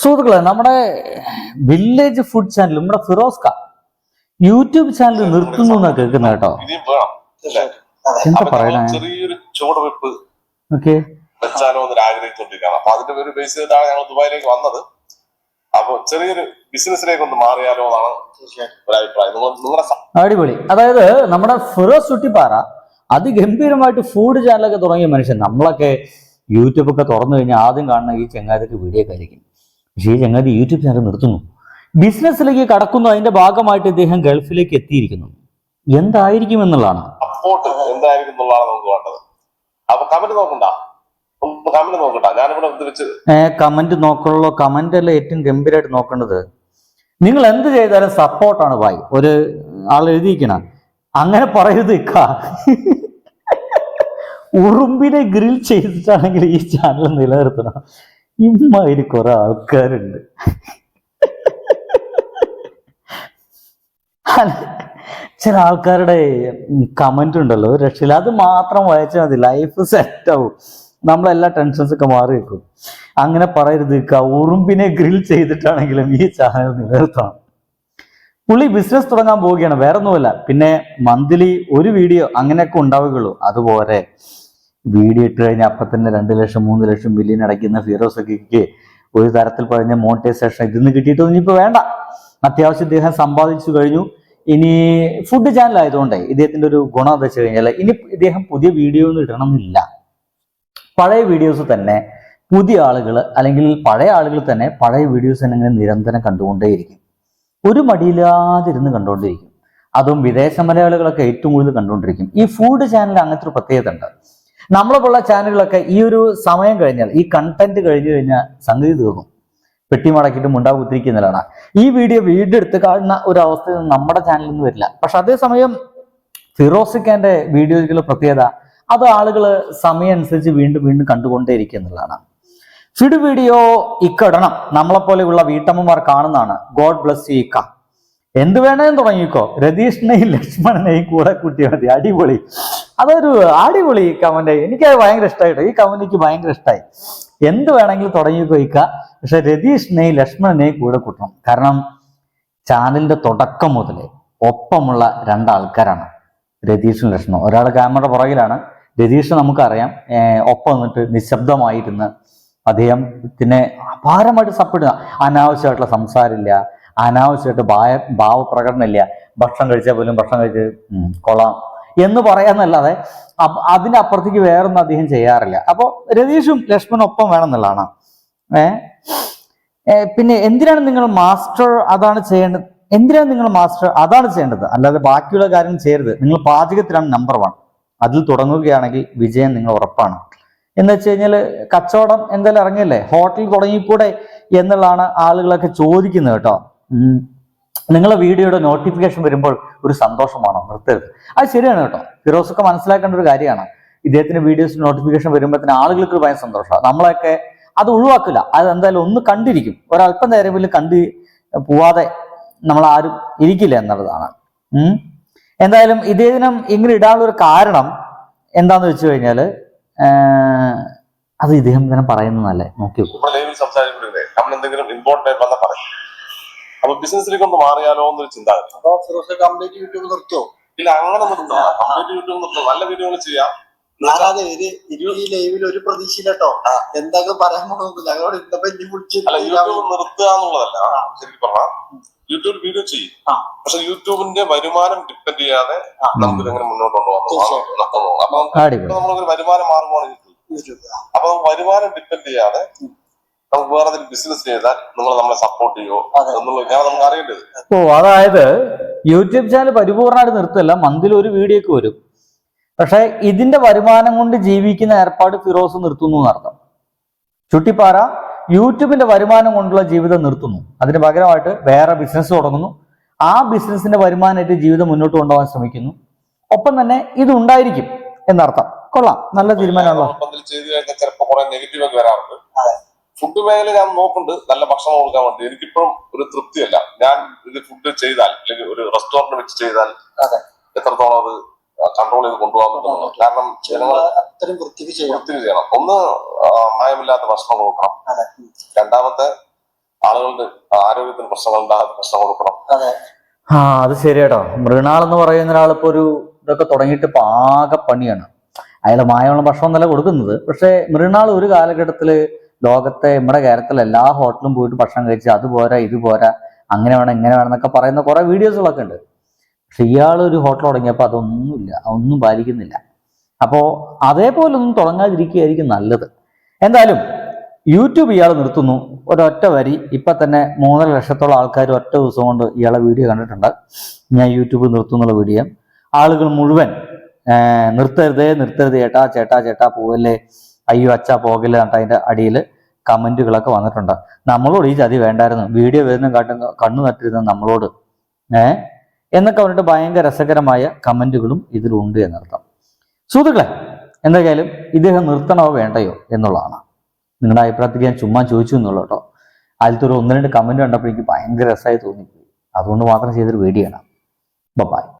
സുഹൃത്തുക്കളെ നമ്മുടെ village food channel നമ്മുടെ ഫിറോസ്ക യൂട്യൂബ് ചാനൽ നിർത്തുന്നു എന്നാ കേൾക്കുന്ന കേട്ടോ? എന്താ പറയണേ? ചെറിയൊരു ചുവടുവെപ്പ് ഓക്കെ. വെച്ചാലോ എന്ന് ആഗ്രഹിച്ചുകൊണ്ടിരിക്കുകയാണ് അപ്പൊ അതിന്റെ ഒരു ബേസ് ചെയ്താണ് ഞങ്ങൾ ദുബായിലേക്ക് വന്നത്. അപ്പൊ ചെറിയൊരു ബിസിനസ്സിലേക്ക് ഒന്ന് മാറിയാലോ എന്നാണ് ഒരു അഭിപ്രായം. നിങ്ങളുടെ അടിപൊളി. അതായത് നമ്മുടെ ഫിറോസ് ചുട്ടിപ്പാറ അതിഗംഭീരമായിട്ട് ഫുഡ് ചാനലൊക്കെ തുടങ്ങിയ മനുഷ്യൻ. നമ്മളൊക്കെ യൂട്യൂബ് ഒക്കെ തുറന്നു കഴിഞ്ഞാൽ ആദ്യം കാണുന്ന ഈ ചെങ്ങാതിക്ക് വീഡിയോ ആയിരിക്കും. പക്ഷേ ഈ ചങ്ങാതി യൂട്യൂബ് ചാനൽ നിർത്തുന്നു. ബിസിനസ്സിലേക്ക് കടക്കുന്നു അതിന്റെ ഭാഗമായിട്ട് ഇദ്ദേഹം ഗൾഫിലേക്ക് എത്തിയിരിക്കുന്നു. എന്തായിരിക്കും എന്നുള്ളതാണ്. സപ്പോർട്ട് എന്തായിരിക്കും എന്നുള്ളതാണ് നമുക്ക് വേണ്ടത്. അപ്പൊ കമന്റ് നോക്കണ്ട. കമന്റ് നോക്കണ്ട. ഞാനിവിടെ കമന്റ് നോക്കുള്ളൂ കമന്റ് അല്ല ഏറ്റവും ഗംഭീരമായിട്ട് നോക്കേണ്ടത്. നിങ്ങൾ എന്ത് ചെയ്താലും സപ്പോർട്ടാണ് ഭായ്. ഒരു ആൾ എഴുതിയിരിക്കണ. അങ്ങനെ പറയരുത് ഇക്ക. ഉറുമ്പിനെ ഗ്രിൽ ചെയ്തിട്ടാണെങ്കിൽ ഈ ചാനൽ നിലനിർത്തണം. ഇമ്മാതിരി കുറെ ആൾക്കാരുണ്ട് ചില ആൾക്കാരുടെ കമന്റ് ഉണ്ടല്ലോ രക്ഷയില്ല. അത് മാത്രം വായിച്ചാൽ മതി. ലൈഫ് സെറ്റ് ആവും. നമ്മളെല്ലാ ടെൻഷൻസ് ഒക്കെ മാറി വെക്കും അങ്ങനെ പറയരുത്. കൗറുമ്പിനെ ഗ്രിൽ ചെയ്തിട്ടാണെങ്കിലും ഈ ചാനൽ നിലനിർത്തണം. പുള്ളി ബിസിനസ് തുടങ്ങാൻ പോവുകയാണ്. വേറെ ഒന്നുമില്ല പിന്നെ മന്ത്ലി ഒരു വീഡിയോ അങ്ങനെയൊക്കെ ഉണ്ടാവുകയുള്ളൂ. അതുപോലെ വീഡിയോ ഇട്ട് കഴിഞ്ഞാൽ അപ്പം തന്നെ രണ്ട് ലക്ഷം മൂന്ന് ലക്ഷം ബില്യൻ അടയ്ക്കുന്ന ഫിറോസൊക്കെ ഒരു തരത്തിൽ പറഞ്ഞ മോണിറ്റൈസേഷൻ ഇതിന്ന് കിട്ടിയിട്ടൊന്നും ഇനിയിപ്പോൾ വേണ്ട. അത്യാവശ്യം ഇദ്ദേഹം സമ്പാദിച്ചു കഴിഞ്ഞു. ഇനി ഫുഡ് ചാനൽ ആയതുകൊണ്ട് ഇദ്ദേഹത്തിന്റെ ഒരു ഗുണം എന്താ വെച്ച് കഴിഞ്ഞാൽ ഇനി ഇദ്ദേഹം പുതിയ വീഡിയോ ഒന്നും ഇടണമെന്നില്ല. പഴയ വീഡിയോസ് തന്നെ പുതിയ ആളുകൾ അല്ലെങ്കിൽ പഴയ ആളുകൾ തന്നെ പഴയ വീഡിയോസ് തന്നെ ഇങ്ങനെ നിരന്തരം കണ്ടുകൊണ്ടേയിരിക്കും. ഒരു മടിയില്ലാതിരുന്ന് കണ്ടുകൊണ്ടിരിക്കും അതും വിദേശ മലയാളികളൊക്കെ ഏറ്റവും കൂടുതൽ കണ്ടുകൊണ്ടിരിക്കും. ഈ ഫുഡ് ചാനൽ അങ്ങനത്തെ ഒരു പ്രത്യേകത ഉണ്ട്. നമ്മളെപ്പോലുള്ള ചാനലുകളൊക്കെ ഈ ഒരു സമയം കഴിഞ്ഞാൽ ഈ കണ്ടന്റ് കഴിഞ്ഞു കഴിഞ്ഞാൽ സംഗതി തീർന്നു. പെട്ടി മടക്കിയിട്ട് മുണ്ടാ കുത്തിരിക്കുന്നതാണ്. ഈ വീഡിയോ വീണ്ടും എടുത്ത് കാണുന്ന ഒരു അവസ്ഥ നമ്മുടെ ചാനലിൽ നിന്ന് വരില്ല. പക്ഷെ അതേസമയം ഫിറോസിക്കാന്റെ വീഡിയോയ്ക്കുള്ള പ്രത്യേകത അത് ആളുകൾ സമയം അനുസരിച്ച് വീണ്ടും വീണ്ടും കണ്ടുകൊണ്ടേയിരിക്കുക എന്നുള്ളതാണ്. ഫിഡ് വീഡിയോ ഇക്കടണം. നമ്മളെപ്പോലെയുള്ള വീട്ടമ്മമാർ കാണുന്നതാണ്. ഗോഡ് ബ്ലസ് യു ഇക്ക. എന്ത് വേണേലും തുടങ്ങിക്കോ. രതീഷിനെയും ലക്ഷ്മണനെയും കൂടെ കൂട്ടിയാൽ മതി. അടിപൊളി. അതൊരു അടിപൊളി കമന്റ്. എനിക്ക് അത് ഭയങ്കര ഇഷ്ടമായിട്ടോ ഈ കമന്റ് എനിക്ക് ഭയങ്കര ഇഷ്ടമായി എന്ത് വേണമെങ്കിലും തുടങ്ങി ഇക്ക പക്ഷെ രതീഷിനെയും ലക്ഷ്മണനെയും കൂടെ കൂട്ടണം. കാരണം ചാനലിന്റെ തുടക്കം മുതലേ ഒപ്പമുള്ള രണ്ടാൾക്കാരാണ് രതീഷും ലക്ഷ്മണും. ഒരാൾ ക്യാമറ പുറകിലാണ്. രതീഷ് നമുക്കറിയാം ഒപ്പം നിന്നിട്ട് നിശബ്ദമായിരുന്ന് അദ്ദേഹത്തിന് അപാരമായിട്ട് സപ്പോർട്ട് അനാവശ്യമായിട്ടുള്ള സംസാരമില്ല അനാവശ്യമായിട്ട് ഭായ ഭാവപ്രകടനമില്ല. ഭക്ഷണം കഴിച്ചാൽ പോലും ഭക്ഷണം കഴിച്ച് കൊള്ളാം. എന്ന് പറയാന്നല്ലാതെ അതിന്റെ അപ്പുറത്തേക്ക് വേറൊന്നും അദ്ദേഹം ചെയ്യാറില്ല. അപ്പോൾ രതീഷും ലക്ഷ്മണും ഒപ്പം വേണം എന്നുള്ളതാണ് ഏ പിന്നെ എന്തിനാണ് നിങ്ങൾ മാസ്റ്റർ അതാണ് ചെയ്യേണ്ടത് എന്തിനാണ് നിങ്ങൾ മാസ്റ്റർ അതാണ് ചെയ്യേണ്ടത്? അല്ലാതെ ബാക്കിയുള്ള കാര്യം ചെയ്യരുത്. നിങ്ങൾ പാചകത്തിലാണ് നമ്പർ വൺ അതിൽ തുടങ്ങുകയാണെങ്കിൽ വിജയം നിങ്ങൾ ഉറപ്പാണ്. എന്ന് വെച്ച് കഴിഞ്ഞാൽ കച്ചവടം എന്തായാലും ഇറങ്ങിയല്ലേ? ഹോട്ടൽ തുടങ്ങിക്കൂടെ എന്നുള്ളതാണ് ആളുകളൊക്കെ ചോദിക്കുന്നത് കേട്ടോ. നിങ്ങളെ വീഡിയോയുടെ നോട്ടിഫിക്കേഷൻ വരുമ്പോൾ ഒരു സന്തോഷമാണോ? നിർത്തരുത്. അത് ശരിയാണ് കേട്ടോ. ഫിറോസൊക്കെ മനസ്സിലാക്കേണ്ട ഒരു കാര്യമാണ്. ഇദ്ദേഹത്തിന്റെ വീഡിയോസ് നോട്ടിഫിക്കേഷൻ വരുമ്പോഴത്തേന് ആളുകൾക്ക് ഒരു ഭയങ്കര സന്തോഷമാണ്. നമ്മളൊക്കെ അത് ഒഴിവാക്കില്ല. അത് എന്തായാലും ഒന്ന് കണ്ടിരിക്കും. ഒരല്പം നേരം പോലും കണ്ട് പോവാതെ നമ്മൾ ആരും ഇരിക്കില്ല എന്നുള്ളതാണ്. എന്തായാലും ഇതേ ദിനം ഇങ്ങനെ ഇടാനുള്ള ഒരു കാരണം എന്താന്ന് വെച്ച് കഴിഞ്ഞാൽ അത് ഇദ്ദേഹം തന്നെ പറയുന്നതല്ലേ? നോക്കി നമ്മൾ എന്തെങ്കിലും ഇമ്പോർട്ടന്റ് ആയി പറയും. അപ്പൊ ബിസിനസ്സിലേക്ക് ഒന്ന് മാറിയാലോ എന്നൊരു ചിന്താഗതി. അപ്പൊ ഫിറോസ് കംപ്ലീറ്റ് യൂട്യൂബ് ഇല്ല അങ്ങനെ നിർത്തുന്നില്ല കംപ്ലീറ്റ് യൂട്യൂബ് നിർത്തും നല്ല വീഡിയോകൾ ചെയ്യാം. ഞാനത് ഒരു ഇരു- ഈ ലൈവിൽ ഒരു പ്രതീക്ഷയില്ല കേട്ടോ എന്തൊക്കെ പറയാൻ പോകുന്നു ഞങ്ങളോട് ഇന്നപ്പോ ഇനി അല്ല യൂട്യൂബ് നിർത്തുക എന്നുള്ളതല്ല. ശരിക്കും പറഞ്ഞാൽ യൂട്യൂബ് വീഡിയോ ചെയ്യും. പക്ഷെ യൂട്യൂബിന്റെ വരുമാനം ഡിപ്പെൻഡ് ചെയ്യാതെ. നമുക്ക് ഇതെങ്ങനെ മുന്നോട്ട്. കൊണ്ടുപോകാം അപ്പൊ നമ്മളൊരു വരുമാന മാർഗമാണ് യൂട്യൂബ് അപ്പൊ വരുമാനം ഡിപ്പെൻഡ് ചെയ്യാതെ നമുക്ക് വേറെ ബിസിനസ് ചെയ്താൽ നിങ്ങൾ നമ്മളെ സപ്പോർട്ട് ചെയ്യോ അതെ. എന്നുള്ള ഞാൻ നമുക്ക് അറിയേണ്ടത്. ഓ അതായത് യൂട്യൂബ് ചാനൽ പരിപൂർണമായിട്ട് നിർത്തല്ല മന്തിൽ ഒരു വീഡിയോ ഒക്കെ വരും. പക്ഷെ ഇതിന്റെ വരുമാനം കൊണ്ട് ജീവിക്കുന്ന ഏർപ്പാട് ഫിറോസ് നിർത്തുന്നു എന്നർത്ഥം. ചുട്ടിപ്പാറ യൂട്യൂബിന്റെ വരുമാനം കൊണ്ടുള്ള ജീവിതം നിർത്തുന്നു. അതിന് പകരമായിട്ട് വേറെ ബിസിനസ് തുടങ്ങുന്നു. ആ ബിസിനസിന്റെ വരുമാനമായിട്ട് ജീവിതം മുന്നോട്ട് കൊണ്ടുപോകാൻ ശ്രമിക്കുന്നു. ഒപ്പം തന്നെ ഇത് ഉണ്ടായിരിക്കും എന്നർത്ഥം. കൊള്ളാം. നല്ല തീരുമാനമാണല്ലോ. ഫുഡ് മേഖല ഞാൻ നോക്കുന്നുണ്ട്. നല്ല ഭക്ഷണം കൊടുക്കാൻ വേണ്ടി. എനിക്കിപ്പോഴും ഒരു തൃപ്തിയല്ല. ഞാൻ ഇത് ഫുഡ് ചെയ്താൽ അല്ലെങ്കിൽ ഒരു റെസ്റ്റോറന്റ് വെച്ച് ചെയ്താൽ. എത്രത്തോളം അത് കൺട്രോൾ ചെയ്ത് കൊണ്ടുപോകാൻ കാരണം ജനങ്ങൾ അത്രയും വൃത്തിക്ക് ചെയ്യണം. വൃത്തി ചെയ്യണം. ഒന്ന് ആ, മായമില്ലാത്ത ഭക്ഷണം കൊടുക്കണം. അതെ. രണ്ടാമത്തെ ആളുകളുടെ ആരോഗ്യത്തിന് പ്രശ്നങ്ങൾ ഉണ്ടാകാത്ത ഭക്ഷണം കൊടുക്കണം. അതെ. ആ അത് ശരിയാട്ടോ. മൃണാൾ എന്ന് പറയുന്ന ഒരാളിപ്പോ ഒരു ഇതൊക്കെ തുടങ്ങിയിട്ട് ഇപ്പൊ ആകെ പണിയാണ്. അയാൾ മായമുള്ള ഭക്ഷണം നല്ല കൊടുക്കുന്നത്. പക്ഷെ മൃണാൾ ഒരു കാലഘട്ടത്തിൽ ലോകത്തെ നമ്മുടെ കേരളത്തിലെ എല്ലാ ഹോട്ടലും പോയിട്ട് ഭക്ഷണം കഴിച്ച് അത് പോരാ ഇത് പോരാ അങ്ങനെ വേണം ഇങ്ങനെ വേണം എന്നൊക്കെ പറയുന്ന കുറെ വീഡിയോസുകളൊക്കെ ഉണ്ട്. പക്ഷെ ഇയാൾ ഒരു ഹോട്ടൽ തുടങ്ങിയപ്പോൾ അതൊന്നുമില്ല ഒന്നും പാലിക്കുന്നില്ല. അപ്പോൾ അതേപോലെ ഒന്നും തുടങ്ങാതിരിക്കുകയായിരിക്കും നല്ലത്. എന്തായാലും യൂട്യൂബ് ഇയാൾ നിർത്തുന്നു. ഒരൊറ്റ വരി ഇപ്പം തന്നെ മൂന്നര ലക്ഷത്തോളം ആൾക്കാർ ഒറ്റ ദിവസം കൊണ്ട് ഇയാളെ വീഡിയോ കണ്ടിട്ടുണ്ട്. ഞാൻ യൂട്യൂബ് നിർത്തുന്നുള്ള വീഡിയോ. ആളുകൾ മുഴുവൻ നിർത്തരുതേ നിർത്തരുത് ചേട്ടാ ചേട്ടാ ചേട്ടാ പോവല്ലേ? അയ്യോ അച്ഛാ പോകില്ല എന്നിട്ട് അതിന്റെ അടിയിൽ കമന്റുകളൊക്കെ വന്നിട്ടുണ്ട്. നമ്മളോട് ഈ ചതി വേണ്ടായിരുന്നു. വീഡിയോ വരുന്ന കാട്ടും കണ്ണു നട്ടിരുന്ന നമ്മളോട്. ഏ? എന്നൊക്കെ പറഞ്ഞിട്ട് ഭയങ്കര രസകരമായ കമന്റുകളും ഇതിലുണ്ട് എന്നർത്ഥം. സുഹൃത്തുക്കളെ എന്തായാലും ഇദ്ദേഹം നിർത്തണോ വേണ്ടയോ എന്നുള്ളതാണ്. നിങ്ങളുടെ അഭിപ്രായത്തിൽ ഞാൻ ചുമ്മാ ചോദിച്ചു എന്നുള്ളൂ കേട്ടോ. അതിലത്തെ ഒരു ഒന്ന് രണ്ട് കമന്റ് കണ്ടപ്പോൾ എനിക്ക് ഭയങ്കര രസമായി തോന്നിപ്പോയി അതുകൊണ്ട് മാത്രം ചെയ്തൊരു വീഡിയോ ആണ് ബൈ